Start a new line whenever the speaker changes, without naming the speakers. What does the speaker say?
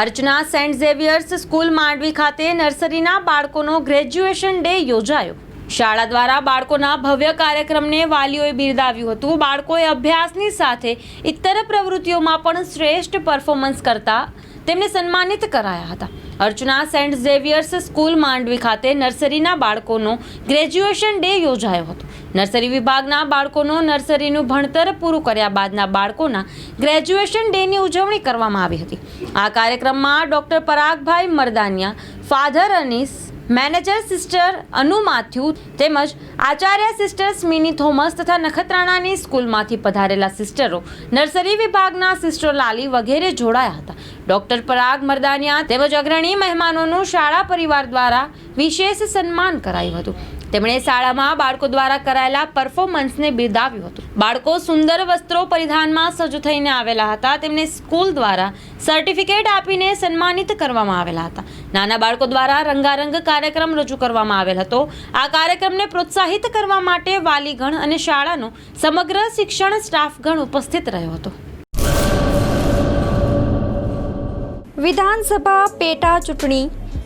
Archana Saint Xavier's school Mandvi ખાતે નર્સરીના બાળકોનો ગ્રેજ્યુએશન ડે યોજાયો. શાળા દ્વારા બાળકોના ભવ્ય કાર્યક્રમને વાલીઓએ બિરદાવ્યું હતું. બાળકોએ અભ્યાસની સાથે ઇતર પ્રવૃત્તિઓમાં પણ શ્રેષ્ઠ પરફોર્મન્સ કરતા તેમને સન્માનિત કરાયા હતા. Archana Saint Xavier's school Mandvi ખાતે નર્સરીના બાળકોનો ગ્રેજ્યુએશન ડે યોજાયો હતો. નર્સરી વિભાગના બાળકોનો નર્સરીનું ભણતર પૂરું કર્યા બાદના બાળકોના ગ્રેજ્યુએશન ડેની ઉજવણી કરવામાં આવી હતી. આ કાર્યક્રમમાં doctor Paragbhai Mardaniya, father Anis, manager sister Anu Mathew તેમજ આચાર્ય સિસ્ટર સ્મિની થોમસ તથા નખત્રાણાની સ્કૂલમાંથી પધારેલા સિસ્ટરો, નર્સરી વિભાગના સિસ્ટર લાલી વગેરે જોડાયા હતા. ડોક્ટર પરાગ મરદાનિયા તેમજ અગ્રણી મહેમાનોનું શાળા પરિવાર દ્વારા વિશેષ સન્માન કરાયું હતું. તેમણે શાળામાં બાળકો દ્વારા કરાયેલા પરફોર્મન્સને બિરદાવ્યું હતું. બાળકો સુંદર વસ્ત્રો પરિધાનમાં સજ્જ થઈને આવેલા હતા. તેમને સ્કૂલ દ્વારા સર્ટિફિકેટ આપીને સન્માનિત કરવામાં આવેલા હતા. નાના બાળકો દ્વારા રંગારંગ કાર્યક્રમ રજૂ કરવામાં આવેલ હતો. આ કાર્યક્રમને પ્રોત્સાહિત કરવા માટે વાલીગણ અને શાળાનો સમગ્ર શિક્ષણ સ્ટાફગણ ઉપસ્થિત રહ્યો હતો.
વિધાનસભા પેટા ચૂંટણી